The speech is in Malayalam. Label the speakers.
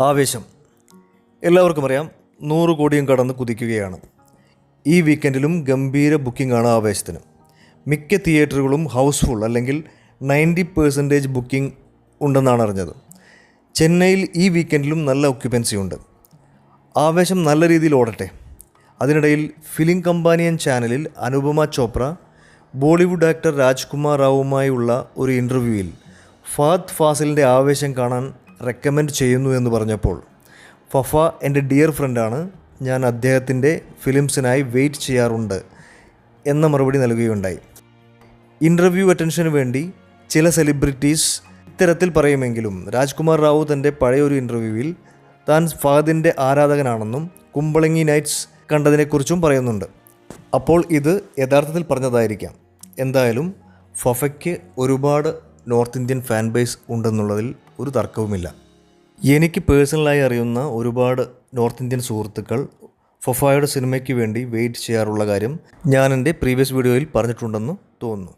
Speaker 1: ആവേശം. എല്ലാവർക്കും അറിയാം നൂറ് കോടിയും കടന്ന് കുതിക്കുകയാണ്. ഈ വീക്കെൻഡിലും ഗംഭീര ബുക്കിംഗാണ് ആവേശത്തിന്. മിക്ക തിയേറ്ററുകളും ഹൗസ്ഫുൾ അല്ലെങ്കിൽ നയന്റി പേഴ്സന്റേജ് ബുക്കിംഗ് ഉണ്ടെന്നാണ് അറിഞ്ഞത്. ചെന്നൈയിൽ ഈ വീക്കെൻഡിലും നല്ല ഒക്യുപ്പൻസി ഉണ്ട്. ആവേശം നല്ല രീതിയിൽ ഓടട്ടെ. അതിനിടയിൽ ഫിലിം കമ്പാനിയൻ ചാനലിൽ അനുപമ ചോപ്ര ബോളിവുഡ് ആക്ടർ രാജ്കുമാർ റാവുമായുള്ള ഒരു ഇന്റർവ്യൂവിൽ ഫാദ് ഫാസിലിന്റെ ആവേശം കാണാൻ റെക്കമെൻഡ് ചെയ്യുന്നു എന്ന് പറഞ്ഞപ്പോൾ ഫഫ എന്റെ ഡിയർ ഫ്രണ്ടാണ് ഞാൻ അദ്ദേഹത്തിന്റെ ഫിലിംസിനായി വെയിറ്റ് ചെയ്യാറുണ്ട് എന്ന മറുപടി നൽകുകയുണ്ടായി. ഇന്റർവ്യൂ അറ്റൻഷന് വേണ്ടി ചില സെലിബ്രിറ്റീസ് ഇത്തരത്തിൽ പറയുമെങ്കിലും രാജ്കുമാർ റാവു തന്റെ പഴയൊരു ഇന്റർവ്യൂവിൽ താൻ ഫഹദിന്റെ ആരാധകനാണെന്നും കുമ്പളങ്ങി നൈറ്റ്സ് കണ്ടതിനെക്കുറിച്ചും പറയുന്നുണ്ട്. അപ്പോൾ ഇത് യഥാർത്ഥത്തിൽ പറഞ്ഞതായിരിക്കാം. എന്തായാലും ഫഫയ്ക്ക് ഒരുപാട് നോർത്ത് ഇന്ത്യൻ ഫാൻ ബേസ് ഉണ്ടെന്നുള്ളതിൽ ഒരു തർക്കവുമില്ല. എനിക്ക് പേഴ്സണലായി അറിയുന്ന ഒരുപാട് നോർത്ത് ഇന്ത്യൻ സുഹൃത്തുക്കൾ ഫൊഫായുടെ സിനിമയ്ക്ക് വേണ്ടി വെയിറ്റ് ചെയ്യാറുള്ള കാര്യം ഞാൻ എന്റെ പ്രീവിയസ് വീഡിയോയിൽ പറഞ്ഞിട്ടുണ്ടെന്ന് തോന്നുന്നു.